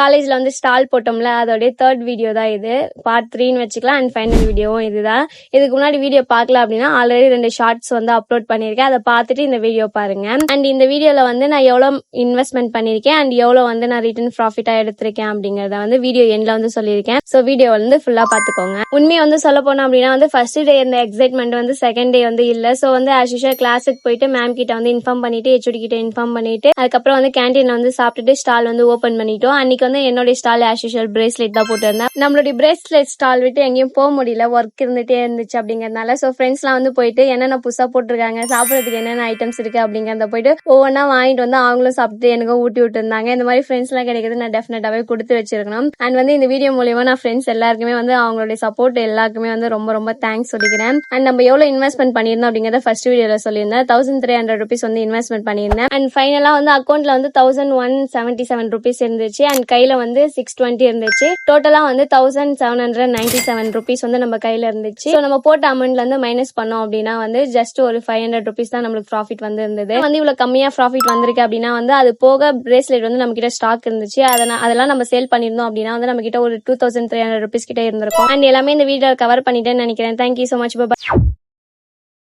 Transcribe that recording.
காலேஜ்ல வந்து ஸ்டால் போட்டோம்ல அதோடைய தேர்ட் வீடியோ தான் இது. பார்ட் த்ரீன்னு வச்சுக்கலாம் அண்ட் ஃபைனல் வீடியோவும் இதுதான். இதுக்கு முன்னாடி வீடியோ பார்க்கல அப்படின்னா ஆல்ரெடி ரெண்டு ஷார்ட்ஸ் வந்து அப்லோட் பண்ணியிருக்கேன். அதை பார்த்துட்டு இந்த வீடியோ பாருங்க. அண்ட் இந்த வீடியோல வந்து நான் எவ்வளோ இன்வெஸ்ட்மெண்ட் பண்ணியிருக்கேன் அண்ட் எவ்வளோ வந்து நான் ரிட்டர்ன் ப்ராஃபிட்டா எடுத்திருக்கேன் அப்படிங்கறத வந்து வீடியோ எண்ட்ல வந்து சொல்லியிருக்கேன். ஸோ வீடியோ வந்து ஃபுல்லா பாத்துக்கோங்க உண்மையை வந்து சொல்ல போனோம் அப்படின்னா வந்து ஃபர்ஸ்ட் டே இந்த எக்ஸைட்மெண்ட் வந்து செகண்ட் டே வந்து இல்ல. ஸோ வந்து ஆஸ் யூஷுவல் கிளாஸுக்கு போயிட்டு மேம் கிட்ட வந்து இன்ஃபார்ம் பண்ணிட்டு ஹெச்ஓடி கிட்ட இன்ஃபார்ம் பண்ணிட்டு அதுக்கப்புறம் வந்து கேன்டீன்ல வந்து சாப்பிட்டுட்டு ஸ்டால் வந்து ஓபன் பண்ணிட்டோம். அன்னைக்கு வந்து என்னுடைய ஸ்டால் ஆஸ் யூஷுவல் பிரேஸ்லெட் தான் போட்டிருந்தேன். நம்மளுடைய பிரேஸ்லெட் ஸ்டால் விட்டு எங்கேயும் போக முடியல. ஒர்க் இருந்துட்டே இருந்துச்சு அப்படிங்கறதுனால. ஸோ ஃப்ரெண்ட்ஸ்லாம் வந்து போயிட்டு என்னென்ன புதுசா போட்டிருக்காங்க சாப்பிடறதுக்கு என்னென்ன ஐட்டம்ஸ் இருக்கு அப்படிங்கறத போயிட்டு ஒவ்வொன்றா வாங்கிட்டு வந்து அவங்களும் சாப்பிட்டு எனக்கு ஊட்டி விட்டு இருந்தாங்க இந்த மாதிரி ஃப்ரெண்ட்ஸ் எல்லாம் கிடைக்கிறது நான் டெஃபினட்டாவே கொடுத்து வச்சிருக்கணும். அண்ட் வந்து இந்த வீடியோ மூலியமா நான் ஃப்ரெண்ட்ஸ் எல்லாருக்குமே வந்து அவங்களுடைய சப்போர்ட் எல்லாருக்குமே வந்து ரொம்ப ரொம்ப தேங்க்ஸ் சொல்லிக்கிறேன். அண்ட் நம்ம எவ்வளவு இன்வெஸ்ட்மெண்ட் பண்ணியிருந்தோம் அப்படிங்கறத ஃபர்ஸ்ட் வீடியோல சொல்லியிருந்தேன். தௌசண்ட் த்ரீ ஹண்ட்ரட் ருபீஸ் வந்து இன்வெஸ்ட்மெண்ட் பண்ணியிருந்தேன். அண்ட் ஃபைனலா வந்து அக்கௌண்ட்ல வந்து thousand one seventy seven rupees இருந்துச்சு. அண்ட் கையில வந்து சிக்ஸ் டுவெண்ட்டி இருந்துச்சு. டோட்டலா வந்து thousand seven hundred ninety seven rupees வந்து நம்ம கையில இருந்துச்சு. ஸோ நம்ம போட்ட அமௌண்ட்ல இருந்து மைனஸ் பண்ணோம் அப்படின்னா வந்து ஜஸ்ட் ஒரு ஃபைவ் ஹண்ட்ரட் ருபீஸ் தான் நம்மளுக்கு ப்ராஃபிட் வந்து இருந்தது வந்து இவ்வளவு கம்மியா ப்ராஃபிட் வந்திருக்கு அப்படின்னா வந்து அது போக பிரேஸ்லெட் வந்து நம்ம கிட்ட ஸ்டாக் இருந்துச்சு அதெல்லாம் அதெல்லாம் நம்ம சேல் பண்ணிருந்தோம் அப்படின்னா வந்து நம்ம கிட்ட ஒரு two thousand three hundred rupees கிட்ட இருந்திருக்கும். அண்ட் எல்லாமே இந்த வீடியோ கவர் பண்ணிட்டேன்னு நினைக்கிறேன். Thank you so much bye